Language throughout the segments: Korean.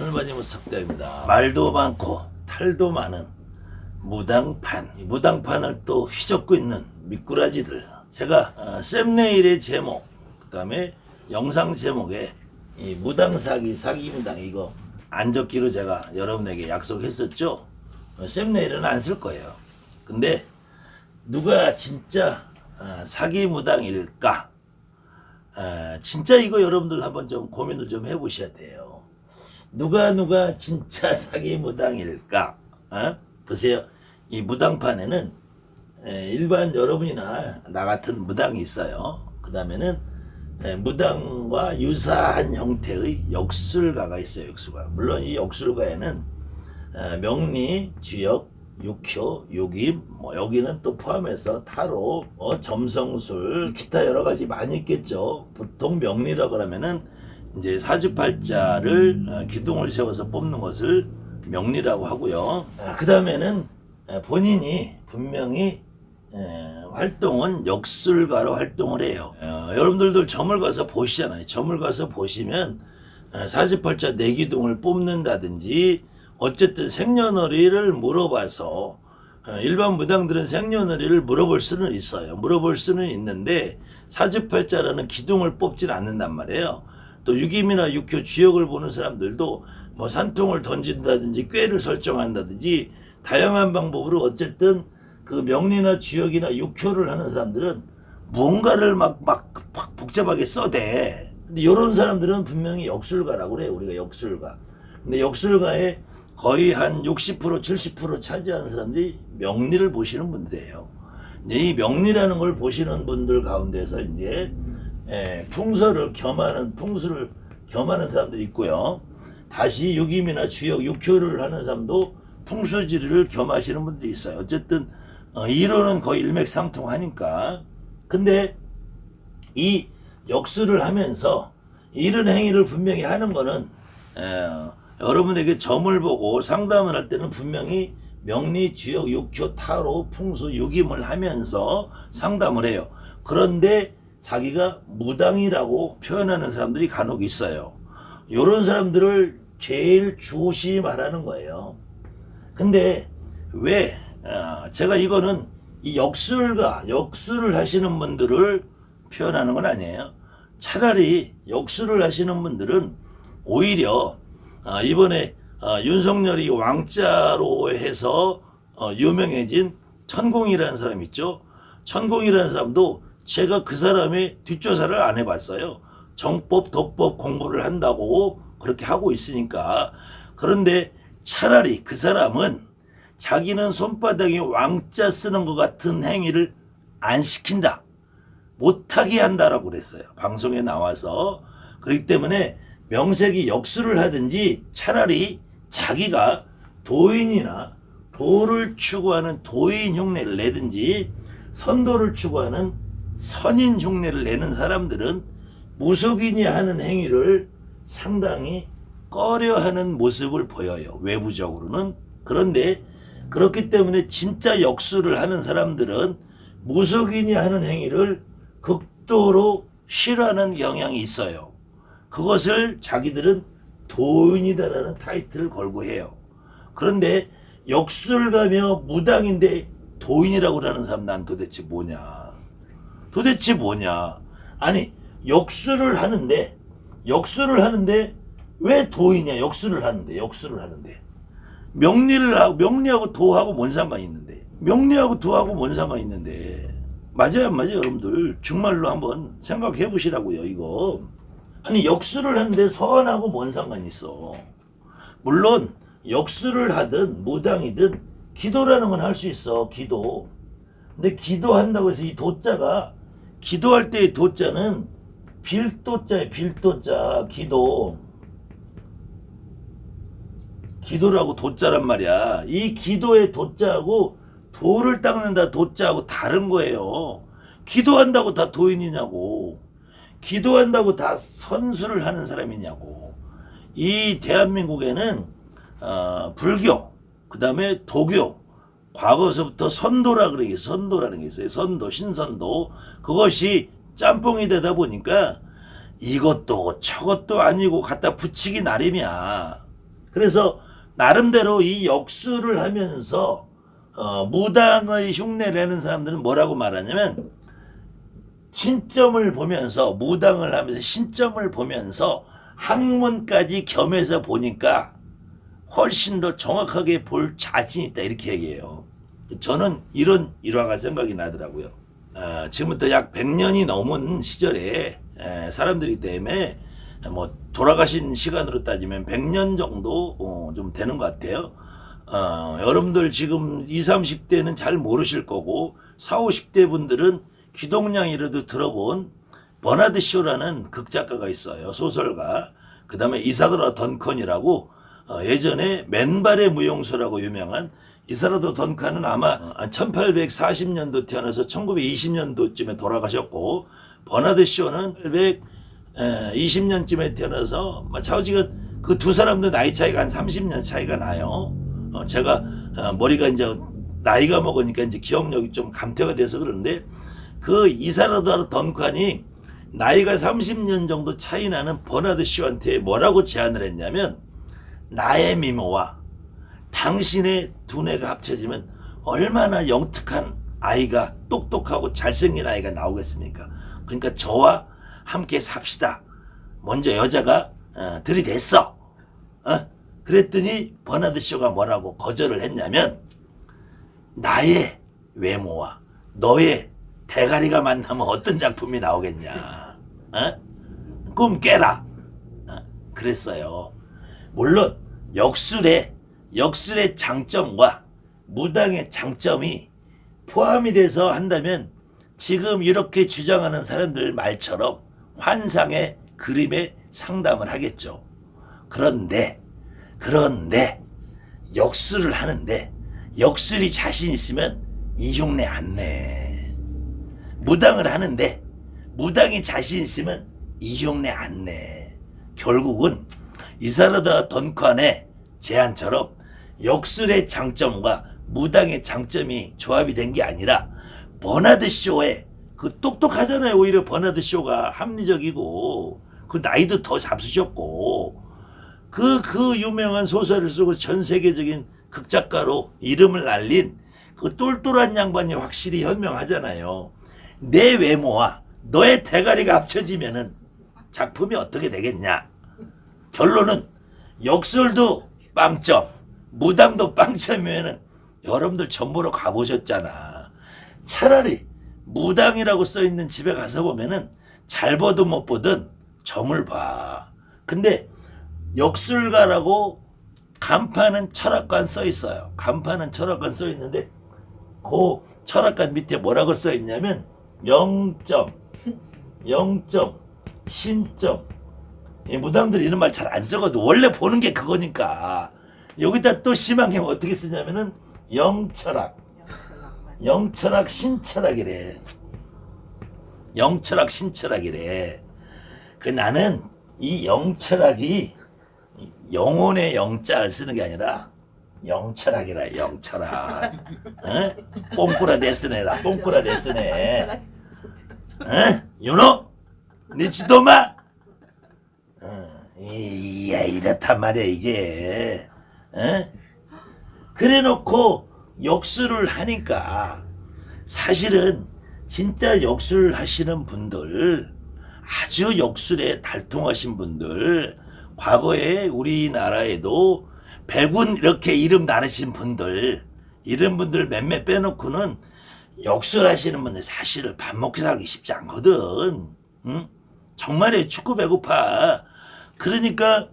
하늘바지무 석대입니다. 말도 많고 탈도 많은 무당판. 이 무당판을 또 휘젓고 있는 미꾸라지들. 제가 어, 샘네일의 제목, 그 다음에 영상 제목에 이 무당 사기, 사기 무당 이거 안 적기로 제가 여러분에게 약속했었죠. 어, 샘네일은 안 쓸 거예요. 근데 누가 진짜 어, 사기 무당일까? 아, 진짜 이거 여러분들 한번 좀 고민을 좀 해보셔야 돼요. 누가 누가 진짜 사기 무당일까? 어? 보세요. 이 무당판에는 에, 일반 여러분이나 나 같은 무당이 있어요. 그 다음에는 무당과 유사한 형태의 역술가가 있어요. 역술가. 물론 이 역술가에는 어, 명리, 주역, 육효, 육임, 뭐 여기는 또 포함해서 타로, 뭐 점성술, 기타 여러 가지 많이 있겠죠. 보통 명리라고 하면은 이제 사주팔자를 어, 기둥을 세워서 뽑는 것을 명리라고 하고요. 그 다음에는 본인이 분명히 에, 활동은 역술가로 활동을 해요. 어, 여러분들도 점을 가서 보시잖아요. 점을 가서 보시면 어, 사주팔자 내기둥을 뽑는다든지 어쨌든 생년월일을 물어봐서 어, 일반 무당들은 생년월일을 물어볼 수는 있어요. 물어볼 수는 있는데 사주팔자라는 기둥을 뽑질 않는단 말이에요. 또 육임이나 육효 주역을 보는 사람들도 뭐 산통을 던진다든지 꾀를 설정한다든지 다양한 방법으로 어쨌든 그 명리나 주역이나 육효를 하는 사람들은 무언가를 막, 막, 막 복잡하게 써대. 근데 이런 사람들은 분명히 역술가라고 그래요. 우리가 역술가. 근데 역술가의 거의 한 60% 70% 차지하는 사람들이 명리를 보시는 분들이에요. 이 명리라는 걸 보시는 분들 가운데서 이제 예, 풍서를 겸하는 풍수를 겸하는 사람들이 있고요. 다시 육임이나 주역 육효를 하는 사람도 풍수지리를 겸하시는 분들이 있어요. 어쨌든 어, 이론은 거의 일맥상통하니까. 근데 이 역수를 하면서 이런 행위를 분명히 하는 거는 에, 여러분에게 점을 보고 상담을 할 때는 분명히 명리, 주역, 육효, 타로, 풍수, 육임을 하면서 상담을 해요. 그런데 자기가 무당이라고 표현하는 사람들이 간혹 있어요. 이런 사람들을 제일 조심하라는 거예요. 근데 왜 어, 제가 이거는 이 역술가 역술을 하시는 분들을 표현하는 건 아니에요. 차라리 역술을 하시는 분들은 오히려 어, 이번에 어, 윤석열이 왕자로 해서 어, 유명해진 천공이라는 사람 있죠. 천공이라는 사람도 제가 그 사람의 뒷조사를 안 해봤어요. 정법, 덕법 공부를 한다고 그렇게 하고 있으니까. 그런데 차라리 그 사람은 자기는 손바닥에 왕자 쓰는 것 같은 행위를 안 시킨다. 못하게 한다라고 그랬어요. 방송에 나와서. 그렇기 때문에 명색이 역수를 하든지 차라리 자기가 도인이나 도를 추구하는 도인 흉내를 내든지 선도를 추구하는 선인 흉내를 내는 사람들은 무속인이 하는 행위를 상당히 꺼려하는 모습을 보여요. 외부적으로는. 그런데 그렇기 때문에 진짜 역수를 하는 사람들은 무속인이 하는 행위를 극도로 싫어하는 경향이 있어요. 그것을 자기들은 도인이다라는 타이틀을 걸고 해요. 그런데 역술가며 무당인데 도인이라고 하는 사람 난 도대체 뭐냐? 도대체 뭐냐? 아니 역술을 하는데 역술을 하는데 왜 도이냐? 역술을 하는데 역술을 하는데. 명리를 하고 명리하고 도하고 뭔 상관이 있는데? 명리하고 도하고 뭔 상관이 있는데? 맞아요 안 맞아요 여러분들? 정말로 한번 생각해 보시라고요 이거. 아니 역술을 하는데 선하고 뭔 상관이 있어? 물론 역술을 하든 무당이든 기도라는 건 할 수 있어 기도. 근데 기도한다고 해서 이 도자가 기도할 때의 도자는 빌도자에 빌도자 기도 기도라고 도자란 말이야. 이 기도의 도자하고 도를 닦는다 도자하고 다른 거예요. 기도한다고 다 도인이냐고. 기도한다고 다 선수를 하는 사람이냐고. 이 대한민국에는 어, 불교, 그 다음에 도교, 과거서부터 선도라 그러게 선도라는 게 있어요. 선도, 신선도. 그것이 짬뽕이 되다 보니까 이것도 저것도 아니고 갖다 붙이기 나름이야. 그래서 나름대로 이 역수를 하면서 어, 무당의 흉내내는 사람들은 뭐라고 말하냐면 신점을 보면서 무당을 하면서 신점을 보면서 학문까지 겸해서 보니까 훨씬 더 정확하게 볼 자신 있다 이렇게 얘기해요. 저는 이런 일화가 생각이 나더라고요. 어, 지금부터 약 100년이 넘은 시절에 에, 사람들이 때문에 뭐 돌아가신 시간으로 따지면 100년 정도 어, 좀 되는 것 같아요. 어, 여러분들 지금 20, 30대는 잘 모르실 거고 40, 50대 분들은 귀동냥이라도 들어본 버나드 쇼라는 극작가가 있어요. 소설가. 그 다음에 이사도라 던컨이라고 어, 예전에 맨발의 무용수라고 유명한 이사라도 던컨은 아마 1840년도 태어나서 1920년도쯤에 돌아가셨고 버나드 쇼는 820년쯤에 태어나서 차우지가 그 두 사람도 나이 차이가 한 30년 차이가 나요. 어, 제가 어, 머리가 이제 나이가 먹으니까 이제 기억력이 좀 감퇴가 돼서 그러는데 그 이사라도 던칸이 나이가 30년 정도 차이 나는 버나드 쇼한테 뭐라고 제안을 했냐면 나의 미모와 당신의 두뇌가 합쳐지면 얼마나 영특한 아이가 똑똑하고 잘생긴 아이가 나오겠습니까? 그러니까 저와 함께 삽시다. 먼저 여자가 어, 들이댔어. 어? 그랬더니 버나드 쇼가 뭐라고 거절을 했냐면 나의 외모와 너의 대가리가 만나면 어떤 작품이 나오겠냐. 어? 꿈 깨라. 어? 그랬어요. 물론 역술의 역술의 장점과 무당의 장점이 포함이 돼서 한다면 지금 이렇게 주장하는 사람들 말처럼 환상의 그림에 상담을 하겠죠. 그런데 그런데 역술을 하는데 역술이 자신 있으면 이 흉내 안 내. 무당을 하는데 무당이 자신 있으면 이 흉내 안 내. 결국은 이사르다 던칸의 제안처럼 역술의 장점과 무당의 장점이 조합이 된 게 아니라 버나드 쇼의 그 똑똑하잖아요. 오히려 버나드 쇼가 합리적이고 그 나이도 더 잡수셨고 그, 그 유명한 소설을 쓰고 전 세계적인 극작가로 이름을 날린 그 똘똘한 양반이 확실히 현명하잖아요. 내 외모와 너의 대가리가 합쳐지면은 작품이 어떻게 되겠냐? 결론은 역술도 빵점, 무당도 빵점이면은 여러분들 전보러 가보셨잖아. 차라리 무당이라고 써 있는 집에 가서 보면은 잘 보든 못 보든 점을 봐. 근데 역술가라고 간판은 철학관 써 있어요. 간판은 철학관 써 있는데 그 철학관 밑에 뭐라고 써 있냐면 0점, 0점, 신점. 이 무당들 이런 말 잘 안 쓰거든. 원래 보는 게 그거니까. 여기다 또 심한 게 어떻게 쓰냐면은 영철학, 영철학, 신철학이래. 영철학, 신철학이래. 그 나는 이 영철학이 영혼의 영자를 쓰는 게 아니라 영철학이라 영철학. 어? 뽕꾸라 내쓰네라. 뽕꾸라 내쓰네. 어? 윤호? 네 지도마? 어, 이야 이렇단 말이야 이게. 어? 그래놓고 역수를 하니까 사실은 진짜 역수를 하시는 분들 아주 역술에 달통하신 분들 과거에 우리나라에도 백운 이렇게 이름 나르신 분들 이런 분들 몇몇 빼놓고는 역술하시는 분들 사실 밥 먹고 살기 쉽지 않거든. 응? 정말에 축구 배고파. 그러니까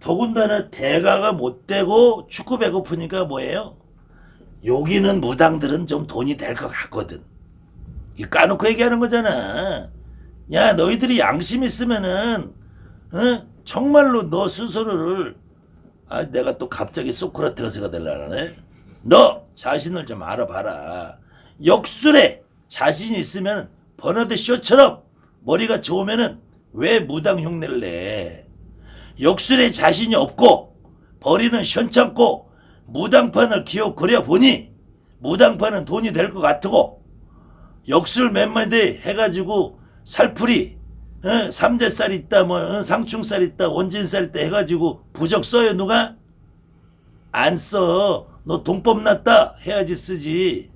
더군다나 대가가 못 되고 축구 배고프니까 뭐예요? 여기는 무당들은 좀 돈이 될 것 같거든. 이 까놓고 얘기하는 거잖아. 야 너희들이 양심 있으면은 어? 정말로 너 스스로를 아 내가 또 갑자기 소크라테스가 되려네. 너 자신을 좀 알아봐라. 역술에 자신 있으면 버너드 쇼처럼 머리가 좋으면은 왜 무당 흉내를 내? 역술에 자신이 없고 버리는 현찮고 무당판을 기어 그려 보니 무당판은 돈이 될 것 같고 역술 몇 마디 해가지고 살풀이 어? 삼재살 있다 뭐 어? 상충살 있다 원진살 있다 해가지고 부적 써요 누가 안 써. 너 동법 났다 해야지 쓰지.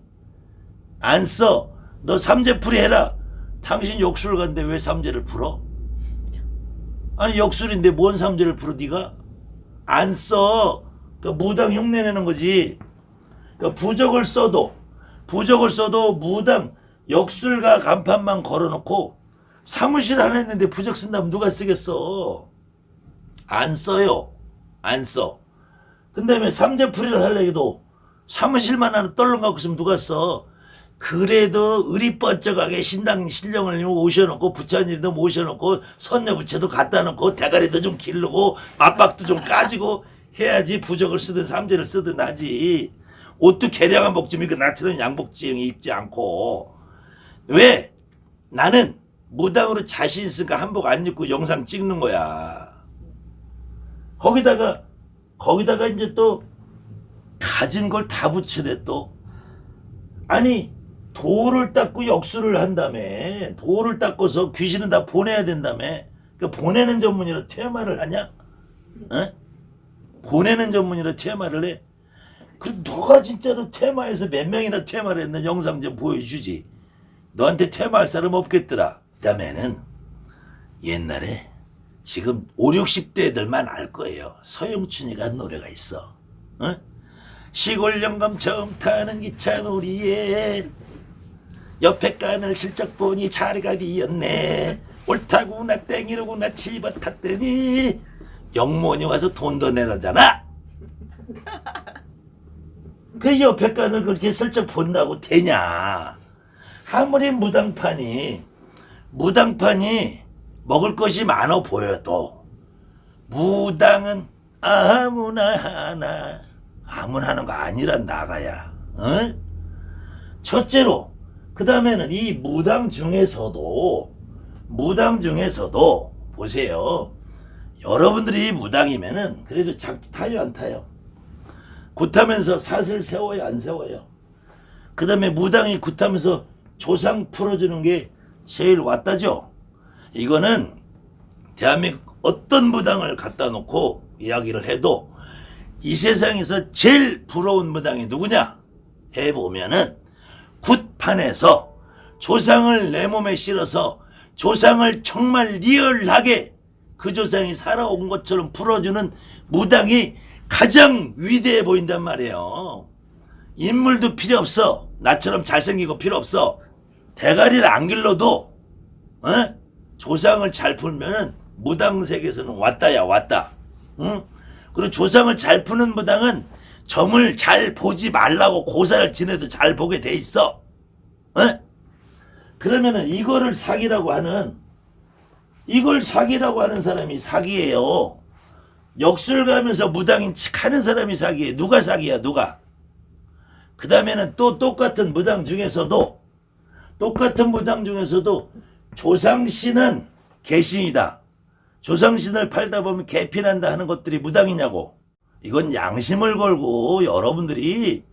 안 써. 너 삼재풀이 해라. 당신 역술 간데 왜 삼재를 풀어? 아니 역술인데 뭔 삼재를 풀어 네가? 안 써. 그 무당 흉내내는 거지. 그 부적을 써도 부적을 써도 무당 역술가 간판만 걸어놓고 사무실 하나 했는데 부적 쓴다면 누가 쓰겠어? 안 써요. 안 써. 근데 왜 삼재풀이를 하려고 사무실만 하나 떨렁 갖고 있으면 누가 써? 그래도 의리 뻗쩍하게 신당 신령을 모셔놓고 부처님도 모셔놓고 선녀 부처도 갖다 놓고 대가리도 좀 기르고 맞박도 좀 까지고 해야지 부적을 쓰든 삼재를 쓰든 하지. 옷도 개량한 복좀 입고 나처럼 양복지형 입지 않고 왜 나는 무당으로 자신 있으니까 한복 안 입고 영상 찍는 거야. 거기다가 거기다가 이제 또 가진 걸 다 붙여내 또 아니 돌을 닦고 역수를 한다며 돌을 닦고서 귀신은 다 보내야 된다며 그 보내는 전문이라 퇴마를 하냐? 어? 보내는 전문이라 퇴마를 해? 그 누가 진짜로 퇴마해서 몇 명이나 퇴마를 했나 영상 좀 보여주지 너한테 퇴마할 사람 없겠더라 그 다음에는 옛날에 지금 5, 60대들만 알 거예요 서영춘이가 한 노래가 있어 어? 시골 영감 처음 타는 기차 놀이에 옆에 칸을 슬쩍 보니 자리가 비었네. 옳다구나 땡이로구나 집어 탔더니 영문이 와서 돈더 내라잖아. 그 옆에 칸을 그렇게 슬쩍 본다고 되냐? 아무리 무당판이 무당판이 먹을 것이 많아 보여도 무당은 아무나 하나 아무나 하는 거 아니란 나가야 어? 첫째로 그 다음에는 이 무당 중에서도 무당 중에서도 보세요. 여러분들이 무당이면은 그래도 작두 타요 안 타요? 굿하면서 사슬 세워요 안 세워요? 그 다음에 무당이 굿하면서 조상 풀어주는 게 제일 왔다죠? 이거는 대한민국 어떤 무당을 갖다 놓고 이야기를 해도 이 세상에서 제일 부러운 무당이 누구냐? 해보면은 굿 판에서 조상을 내 몸에 실어서 조상을 정말 리얼하게 그 조상이 살아온 것처럼 풀어주는 무당이 가장 위대해 보인단 말이에요. 인물도 필요 없어. 나처럼 잘생기고 필요 없어. 대가리를 안 길러도 어? 조상을 잘 풀면은 무당 세계에서는 왔다야 왔다. 응? 그리고 조상을 잘 푸는 무당은 점을 잘 보지 말라고 고사를 지내도 잘 보게 돼 있어. 어? 그러면은 이거를 사기라고 하는 이걸 사기라고 하는 사람이 사기예요. 역술 가면서 무당인 척 하는 사람이 사기예요. 누가 사기야, 누가? 그 다음에는 또 똑같은 무당 중에서도 똑같은 무당 중에서도 조상신은 개신이다. 조상신을 팔다 보면 개피난다 하는 것들이 무당이냐고. 이건 양심을 걸고 여러분들이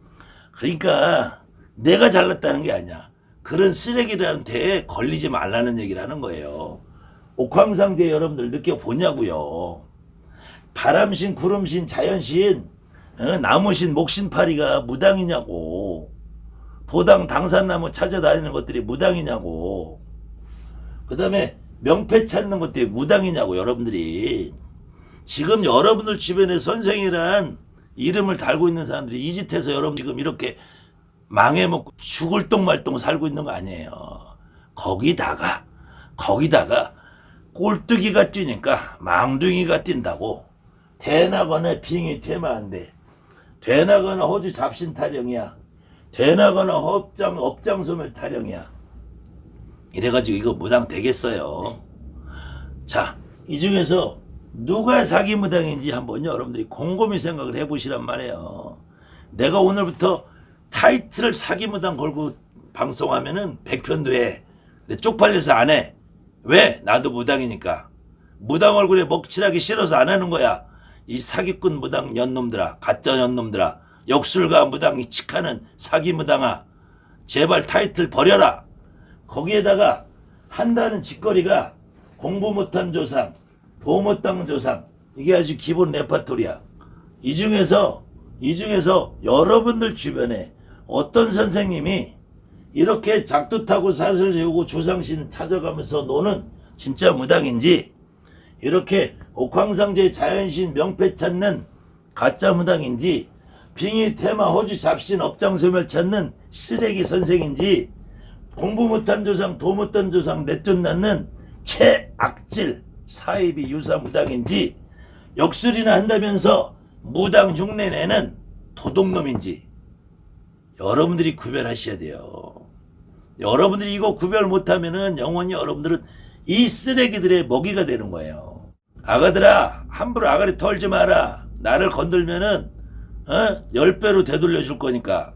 그러니까 내가 잘났다는 게 아니야. 그런 쓰레기들한테 걸리지 말라는 얘기를 하는 거예요. 옥황상제 여러분들 느껴보냐고요. 바람신, 구름신, 자연신, 어, 나무신, 목신파리가 무당이냐고. 도당, 당산나무 찾아다니는 것들이 무당이냐고. 그 다음에 명패 찾는 것들이 무당이냐고, 여러분들이. 지금 여러분들 주변에 선생이란 이름을 달고 있는 사람들이 이 짓해서 여러분 지금 이렇게 망해먹고 죽을 똥말똥 살고 있는 거 아니에요. 거기다가, 거기다가 꼴뚜기가 뛰니까 망둥이가 뛴다고. 대나거나 빙이 퇴마한데 되나거나 호주 잡신 타령이야. 되나거나 업장, 업장 소멸 타령이야. 이래가지고 이거 무당 되겠어요. 자, 이 중에서 누가 사기 무당인지 한번 여러분들이 곰곰이 생각을 해보시란 말이에요. 내가 오늘부터 타이틀을 사기 무당 걸고 방송하면은 100편도 해. 근데 쪽팔려서 안 해. 왜? 나도 무당이니까. 무당 얼굴에 먹칠하기 싫어서 안 하는 거야. 이 사기꾼 무당 연놈들아, 가짜 연놈들아, 역술가 무당이 칙하는 사기 무당아, 제발 타이틀 버려라. 거기에다가 한다는 짓거리가 공부 못한 조상, 도 못한 조상, 이게 아주 기본 레파토리야. 이 중에서 이 중에서 여러분들 주변에 어떤 선생님이 이렇게 작두타고 사슬 세우고 주상신 찾아가면서 노는 진짜 무당인지 이렇게 옥황상제 자연신 명패 찾는 가짜 무당인지 빙의 테마 호주 잡신 업장소멸 찾는 쓰레기 선생인지 공부 못한 조상 도 못한 조상 내뜻 낳는 최악질 사이비 유사 무당인지 역술이나 한다면서 무당 흉내 내는 도둑놈인지 여러분들이 구별하셔야 돼요. 여러분들이 이거 구별 못하면은 영원히 여러분들은 이 쓰레기들의 먹이가 되는 거예요. 아가들아, 함부로 아가리 털지 마라. 나를 건들면은 어? 열 배로 되돌려 줄 거니까.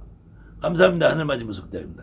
감사합니다. 하늘맞이 무속대입니다.